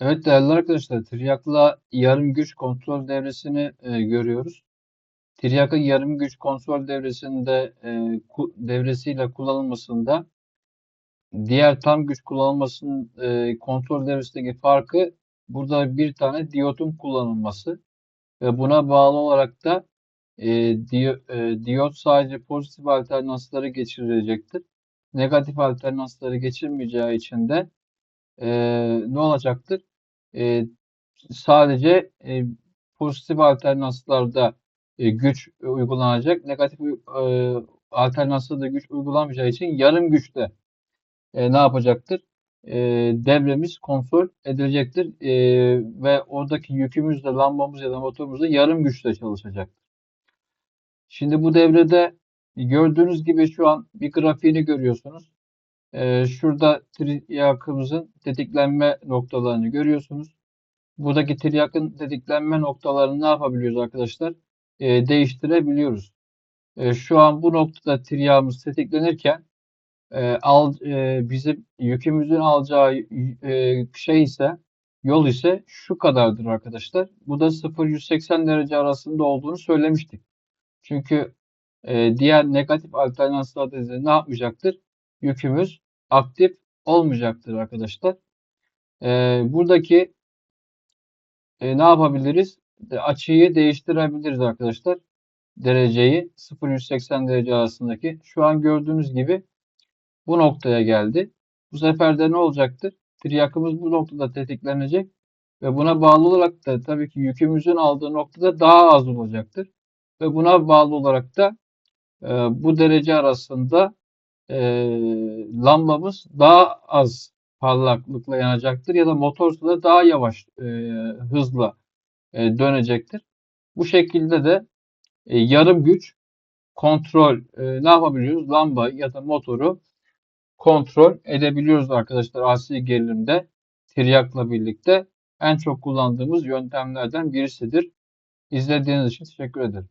Evet değerli arkadaşlar, Tiryak'la yarım güç kontrol devresini e, görüyoruz. Tiryak'ın yarım güç kontrol devresinde e, ku- devresiyle kullanılmasında diğer tam güç kullanılmasının e, kontrol devresindeki farkı burada bir tane diyotun kullanılması ve buna bağlı olarak da e, diyo- e, diyot sadece pozitif alternansları geçirecektir. Negatif alternansları geçirmeyeceği için de e, ne olacaktır? E, sadece e, pozitif alternanslarda e, güç uygulanacak. Negatif e, alternanslarda da güç uygulanmayacağı için yarım güçte e, ne yapacaktır? E, devremiz kontrol edilecektir. E, ve oradaki yükümüz de lambamız ya da motorumuz da yarım güçte çalışacaktır. Şimdi bu devrede gördüğünüz gibi şu an bir grafiğini görüyorsunuz. Ee, şurada tiryakımızın tetiklenme noktalarını görüyorsunuz. Buradaki tiryakın tetiklenme noktalarını ne yapabiliyoruz arkadaşlar? Ee, değiştirebiliyoruz. Ee, şu an bu noktada tiryağımız tetiklenirken e, al, e, bizim yükümüzün alacağı e, şey ise yol ise şu kadardır arkadaşlar. Bu da 0-180 derece arasında olduğunu söylemiştik. Çünkü e, diğer negatif alternanslarda ne yapmayacaktır? Yükümüz aktif olmayacaktır arkadaşlar. E, buradaki e, ne yapabiliriz? De, açıyı değiştirebiliriz arkadaşlar. Dereceyi 0-180 derece arasındaki. Şu an gördüğünüz gibi bu noktaya geldi. Bu sefer de ne olacaktır? Tiryakımız bu noktada tetiklenecek ve buna bağlı olarak da tabii ki yükümüzün aldığı noktada daha az olacaktır. Ve buna bağlı olarak da e, bu derece arasında e, lambamız daha az parlaklıkla yanacaktır ya da motorsa da daha yavaş e, hızla e, dönecektir. Bu şekilde de e, yarım güç kontrol e, ne yapabiliyoruz? Lamba ya da motoru kontrol edebiliyoruz arkadaşlar AC gerilimde tiryakla birlikte en çok kullandığımız yöntemlerden birisidir. İzlediğiniz için teşekkür ederim.